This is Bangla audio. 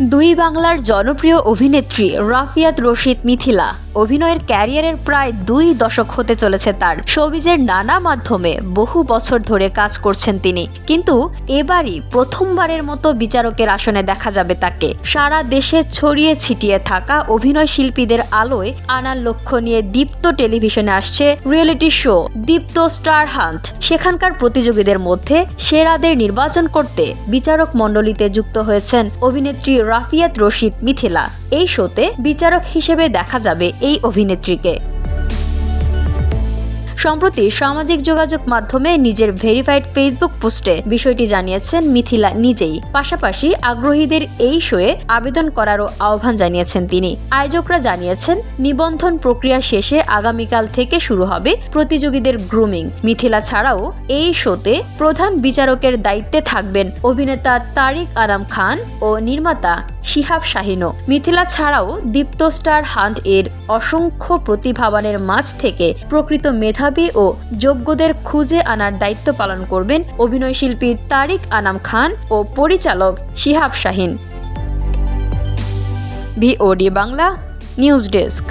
দুই বাংলার জনপ্রিয় অভিনেত্রী রাফিয়াত রশিদ মিথিলা। অভিনয়ের ক্যারিয়ারের প্রায় দুই দশক হতে চলেছে তার। শোবিজের নানা মাধ্যমে বহু বছর ধরে কাজ করছেন তিনি। কিন্তু এবারই প্রথমবারের মতো বিচারকের আসনে দেখা যাবে তাকে। সারা দেশে ছড়িয়ে ছিটিয়ে থাকা অভিনয় শিল্পীদের আলোয় আনার লক্ষ্য নিয়ে দীপ্ত টেলিভিশনে আসছে reality show Deepto star hunt. সেখানকার প্রতিযোগীদের মধ্যে সেরাদের নির্বাচন করতে বিচারক মণ্ডলীতে যুক্ত হয়েছেন অভিনেত্রী রাফিয়াত রশিদ মিথিলা। এই শোতে বিচারক হিসেবে দেখা যাবে এই অভিনেত্রীকে। সম্প্রতি সামাজিক যোগাযোগ মাধ্যমে নিজের ভেরিফাইড ফেসবুক পোস্টে বিষয়টি জানিয়েছেন মিথিলা নিজেই। পাশাপাশি আগ্রহীদের এই শোয়ে আবেদন করারও আহ্বান জানিয়েছেন তিনি। আয়োজকরা জানিয়েছেন, নিবন্ধন প্রক্রিয়া শেষে আগামীকাল থেকে শুরু হবে প্রতিযোগীদের গ্রুমিং। মিথিলা ছাড়াও এই শোতে প্রধান বিচারকের দায়িত্বে থাকবেন অভিনেতা তারিক আরাম খান ও নির্মাতা শিহাব শাহিনও। মিথিলা ছাড়াও দীপ্ত স্টার হান্ট এর অসংখ্য প্রতিভাবানের মাঝ থেকে প্রকৃত মেধাবী ও যোগ্যদের খুঁজে আনার দায়িত্ব পালন করবেন অভিনয়শিল্পী তারিক আনাম খান ও পরিচালক Shihab Shahin. VOD Bangla news desk